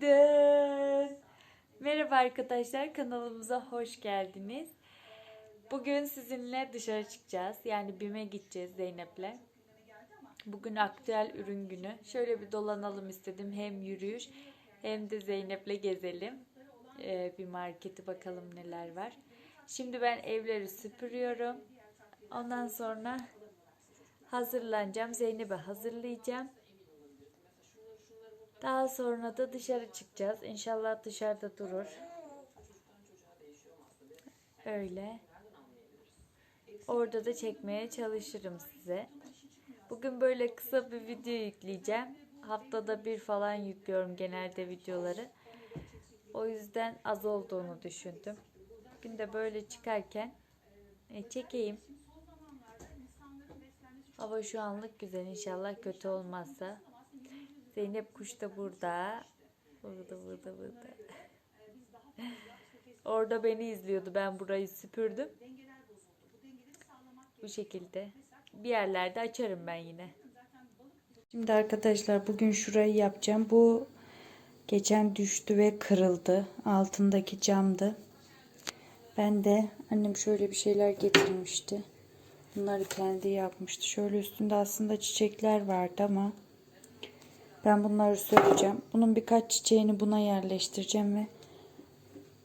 Günaydın. Merhaba arkadaşlar kanalımıza hoş geldiniz. Bugün sizinle dışarı çıkacağız. Yani BİM'e gideceğiz Zeynep'le. Bugün aktüel ürün günü. Şöyle bir dolanalım istedim. Hem yürüyüş hem de Zeynep'le gezelim. Ee, bir marketi bakalım neler var. Şimdi ben evleri süpürüyorum. Ondan sonra hazırlanacağım. Zeynep'i hazırlayacağım. Daha sonra da dışarı çıkacağız. İnşallah dışarıda durur. Öyle. Orada da çekmeye çalışırım size. Bugün böyle kısa bir video yükleyeceğim. Haftada bir falan yüklüyorum genelde videoları. O yüzden az olduğunu düşündüm. Bugün de böyle çıkarken e, çekeyim. Hava şu anlık güzel inşallah kötü olmazsa. Zeynep kuş da burada. Burada burada burada. Orada beni izliyordu. Ben burayı süpürdüm. Bu şekilde. Bir yerlerde açarım ben yine. Şimdi arkadaşlar bugün şurayı yapacağım. Bu geçen düştü ve kırıldı. Altındaki camdı. Ben de annem şöyle bir şeyler getirmişti. Bunları kendi yapmıştı. Şöyle üstünde aslında çiçekler vardı ama ben bunları söyleyeceğim. Bunun birkaç çiçeğini buna yerleştireceğim ve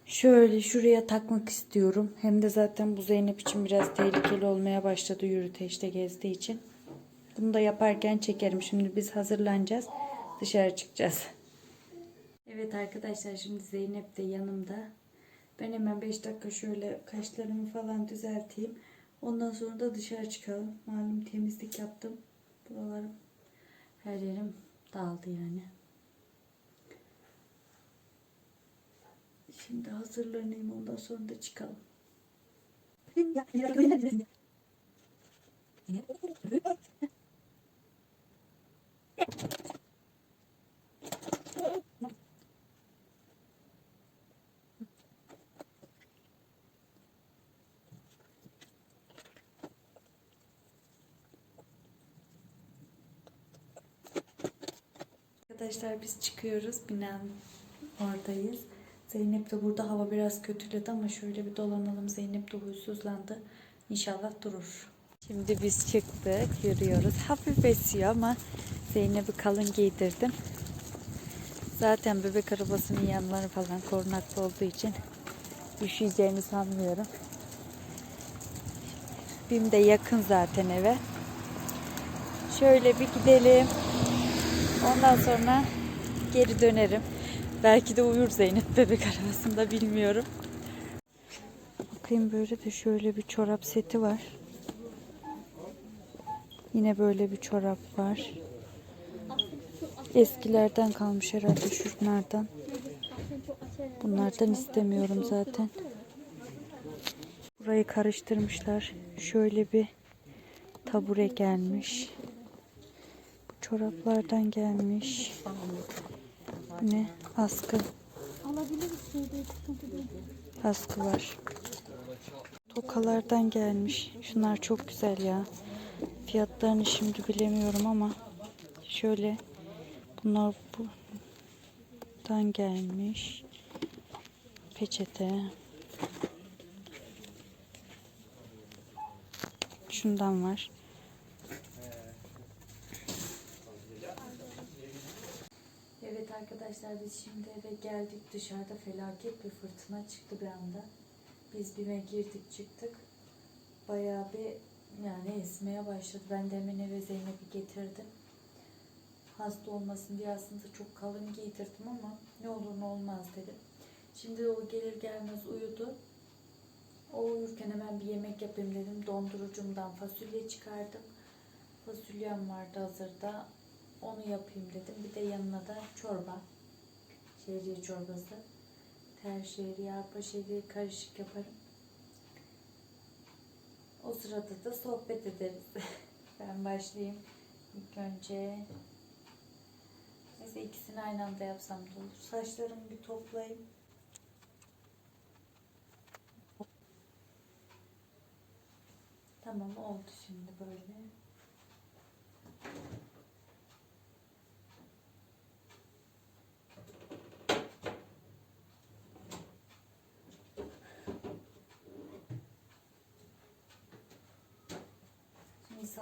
şöyle şuraya takmak istiyorum. Hem de zaten bu Zeynep için biraz tehlikeli olmaya başladı yürüteçte gezdiği için. Bunu da yaparken çekerim. Şimdi biz hazırlanacağız. Dışarı çıkacağız. Evet arkadaşlar şimdi Zeynep de yanımda. Ben hemen 5 dakika şöyle kaşlarımı falan düzelteyim. Ondan sonra da dışarı çıkalım. Malum temizlik yaptım. Buralarım her yerim dağıldı yani. Şimdi hazırlanayım ondan sonra da çıkalım. Arkadaşlar biz çıkıyoruz. Binanın oradayız. Zeynep de burada hava biraz kötüledi ama şöyle bir dolanalım. Zeynep de huysuzlandı. İnşallah durur. Şimdi biz çıktık, yürüyoruz. Hafif esiyor ama Zeynep'i kalın giydirdim. Zaten bebek arabasının yanları falan korunaklı olduğu için üşüyeceğini sanmıyorum. Bim de yakın zaten eve. Şöyle bir gidelim. Ondan sonra geri dönerim. Belki de uyur Zeynep bebek arabasında bilmiyorum. Bakayım böyle de şöyle bir çorap seti var. Yine böyle bir çorap var. Eskilerden kalmış herhalde şunlardan. Bunlardan istemiyorum zaten. Burayı karıştırmışlar. Şöyle bir tabure gelmiş. Çoraplardan gelmiş. Ne? Askı. Askı var. Tokalardan gelmiş. Şunlar çok güzel ya. Fiyatlarını şimdi bilemiyorum ama şöyle bunlar buradan gelmiş. Peçete. Şundan var. Evet arkadaşlar biz şimdi eve geldik. Dışarıda felaket bir fırtına çıktı bir anda. Biz bime girdik çıktık. Bayağı bir yani esmeye başladı. Ben de hemen eve Zeynep'i getirdim. Hasta olmasın diye aslında çok kalın giydirdim ama ne olur ne olmaz dedim. Şimdi o gelir gelmez uyudu. O uyurken hemen bir yemek yapayım dedim. Dondurucumdan fasulye çıkardım. Fasulyem vardı hazırda. Onu yapayım dedim. Bir de yanına da çorba. Şehriye çorbası. Ter şehriye, arpa şehriye karışık yaparım. O sırada da sohbet ederiz. ben başlayayım. İlk önce Neyse ikisini aynı anda yapsam da olur. Saçlarımı bir toplayayım. Tamam oldu şimdi böyle.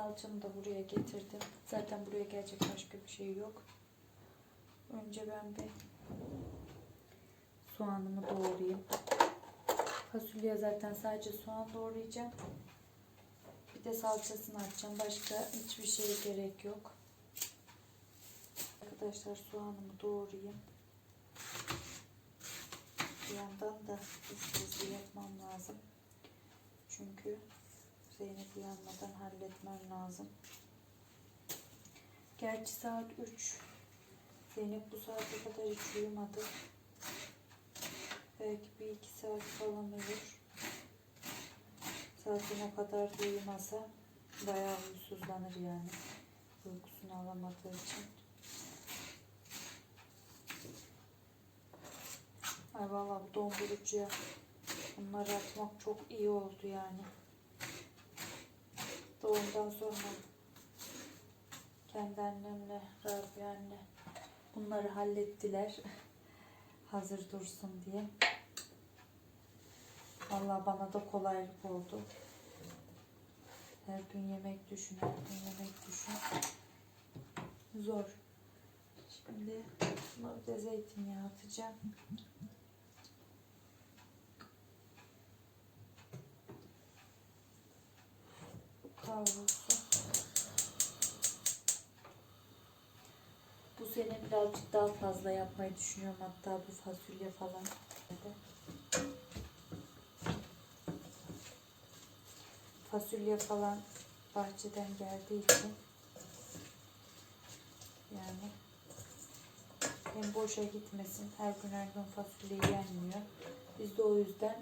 Salçamı da buraya getirdim. Zaten buraya gelecek başka bir şey yok. Önce ben bir soğanımı doğrayayım. Fasulyeye zaten sadece soğan doğrayacağım. Bir de salçasını atacağım. Başka hiçbir şeye gerek yok. Arkadaşlar soğanımı doğrayayım. Bir yandan da hızlı yapmam lazım. Çünkü Zeynep uyanmadan halletmem lazım. Gerçi saat 3. Zeynep bu saate kadar hiç uyumadı. Belki bir iki saat falan uyur. Zaten o kadar da uyumasa bayağı huysuzlanır yani. Uykusunu alamadığı için. Ay valla bu dondurucuya bunları atmak çok iyi oldu yani. Doğumdan sonra kendi annemle Rabia anne bunları hallettiler. Hazır dursun diye. Valla bana da kolaylık oldu. Her gün yemek düşün, her gün yemek düşün. Zor. Şimdi bir de zeytinyağı atacağım. Kavrulsun. Bu sene birazcık daha fazla yapmayı düşünüyorum. Hatta bu fasulye falan. Fasulye falan bahçeden geldiği için yani hem boşa gitmesin. Her gün her gün fasulye yenmiyor. Biz de o yüzden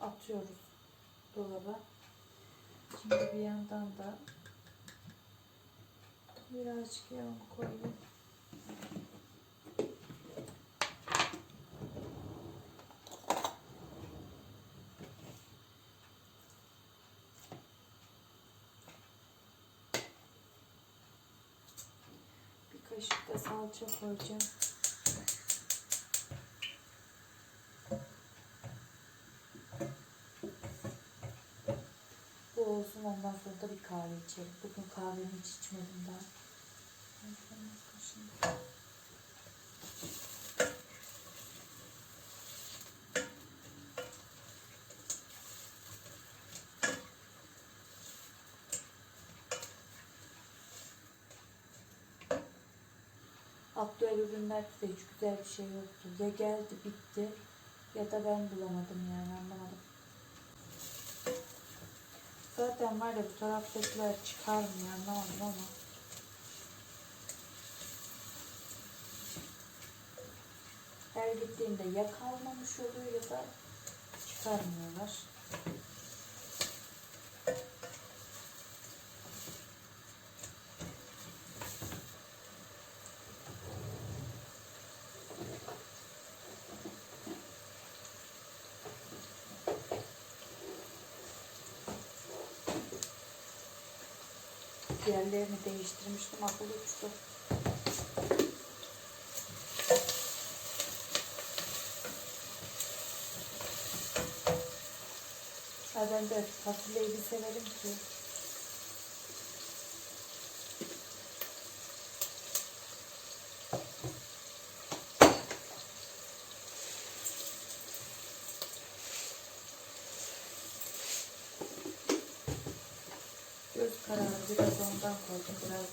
atıyoruz dolaba. Şimdi bir yandan da birazcık yağ koyayım. Bir kaşık da salça koyacağım. Olsun ondan sonra da bir kahve içelim. Bugün kahvemi hiç içmedim. Şimdi. Aktüel ürünlerde de hiç güzel bir şey yoktu. Ya geldi bitti ya da ben bulamadım yani anlamadım. Zaten var ya bu taraftakiler çıkarmıyor anlamadım ama. Her gittiğinde ya kalmamış oluyor ya da çıkarmıyorlar. Yerlerini değiştirmiştim akıl uçtu. Ben de fasulyeyi bir severim ki. Göz kararı biraz ondan koydum, biraz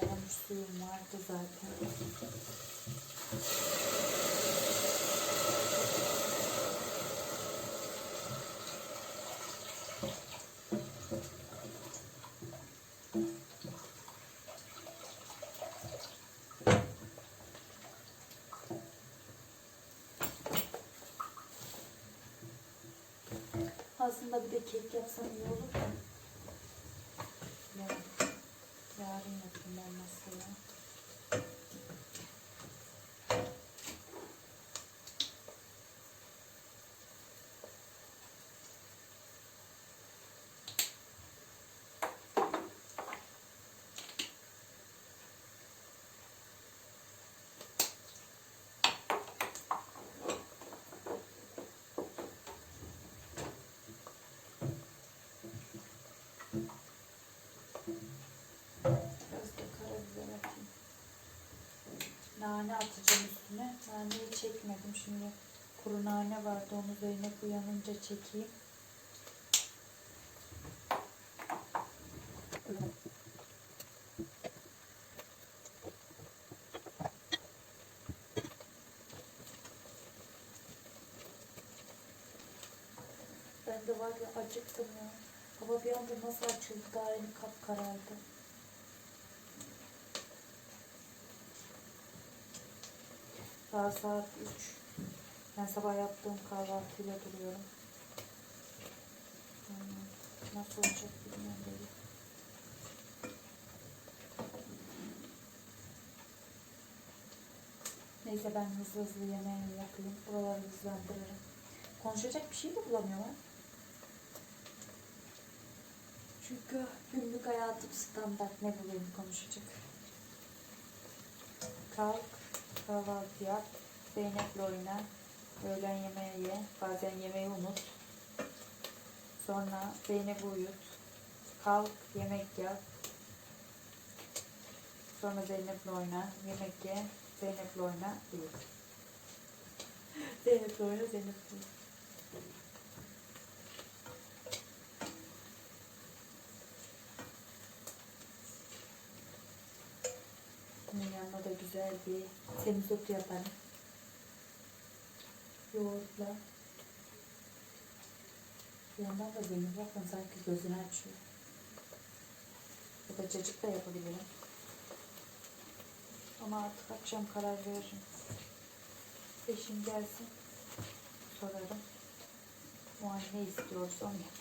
Kaynamış suyum vardı zaten. Aslında bir de kek yapsam iyi olur mu? olmazsa ya. Biraz da karabiber atayım. Nane atacağım üstüne. Naneyi çekmedim şimdi. Kuru nane vardı onu Zeynep uyanınca çekeyim. Ben de var ya acıktım ya. Hava bir anda nasıl açıldı daha yeni kapkarardı. Daha saat 3. Ben sabah yaptığım kahvaltıyla duruyorum. Hmm, Nasıl olacak bilmiyorum böyle. Neyse ben hızlı hızlı yemeğimi yapayım. Buraları hızlandırırım. Konuşacak bir şey de bulamıyorlar. Çünkü günlük hayatım standart ne bulayım konuşacak. Kalk, kahvaltı yap, Zeynep'le oyna, öğlen yemeği ye, bazen yemeği unut. Sonra Zeynep'i uyut, kalk, yemek yap. Sonra Zeynep'le oyna, yemek ye, Zeynep'le oyna, uyut. Zeynep'le oyna, Zeynep'le uyut. Bunun yanına da güzel bir semizotu yaparım. Yoğurtla. Yandan da benim bakın sanki gözünü açıyor. Ya da cacık da yapabilirim. Ama artık akşam karar veririm. Eşim gelsin. Sorarım. O an ne istiyorsa onu yap.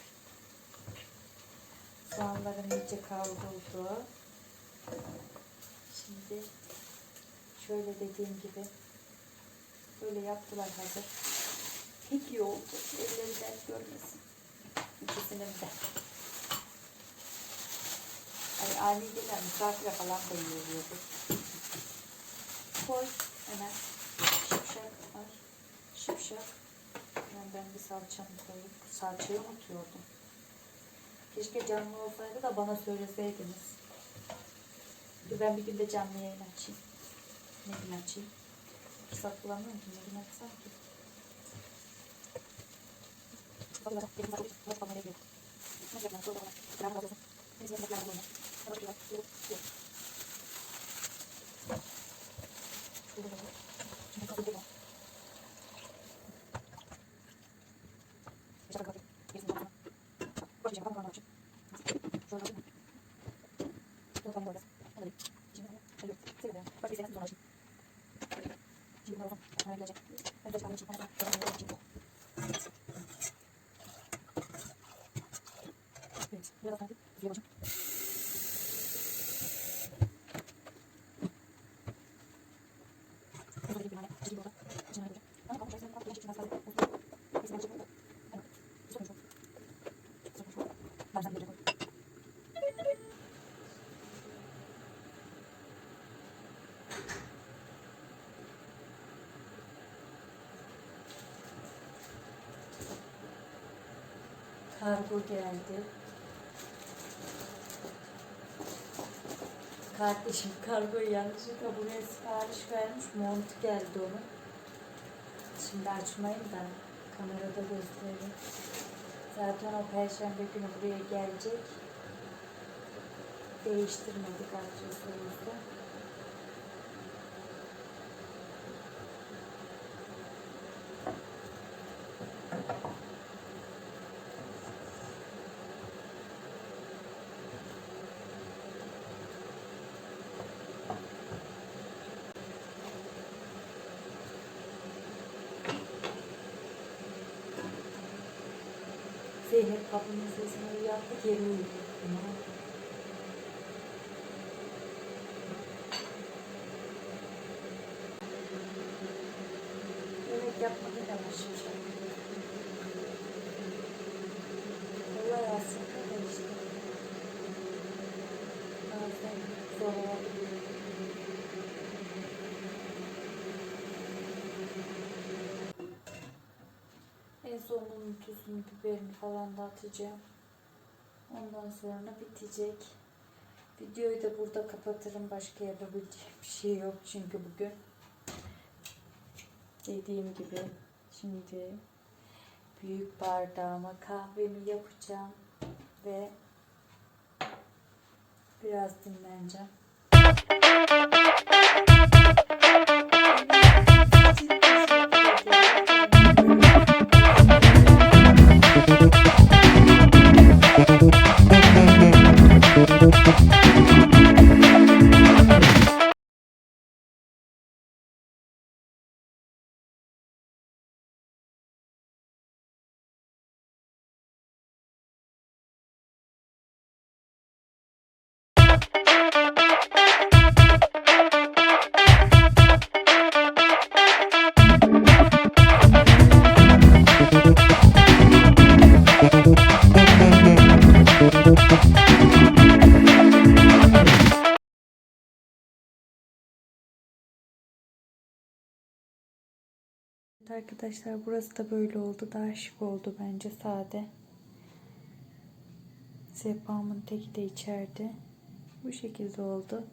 Soğanlarım iyice kavruldu. Şimdi şöyle dediğim gibi böyle yaptılar hazır. Pek iyi oldu. Elleri dert görmesin. İkisinin de. Ay ani gelen misafire falan da. Koy hemen. Şipşak var. Şipşak. Hemen ben bir salçamı koyup salçayı unutuyordum. Keşke canlı olsaydı da bana söyleseydiniz. Dur ben bir gün de canlı yayın açayım. Ne gün açayım? Fırsat bulamıyorum ki ne gün açsam ki. Kargo geldi. Kardeşim kargoyu yanlışlıkla buraya sipariş vermiş. Mont geldi onun. Şimdi açmayayım da kamerada göstereyim. Zaten o perşembe günü buraya gelecek. Değiştirmedik adresi Zeynep kapının sesini yaptık yerini yıktık. Yemek yapmadı da başlıyor. Tuzunu, biberini falan da atacağım. Ondan sonra bitecek. Videoyu da burada kapatırım. Başka yapabileceğim bir şey yok çünkü bugün. Dediğim gibi şimdi büyük bardağıma kahvemi yapacağım ve biraz dinleneceğim. Arkadaşlar burası da böyle oldu. Daha şık oldu bence sade. Sehpamın teki de içeride. Bu şekilde oldu.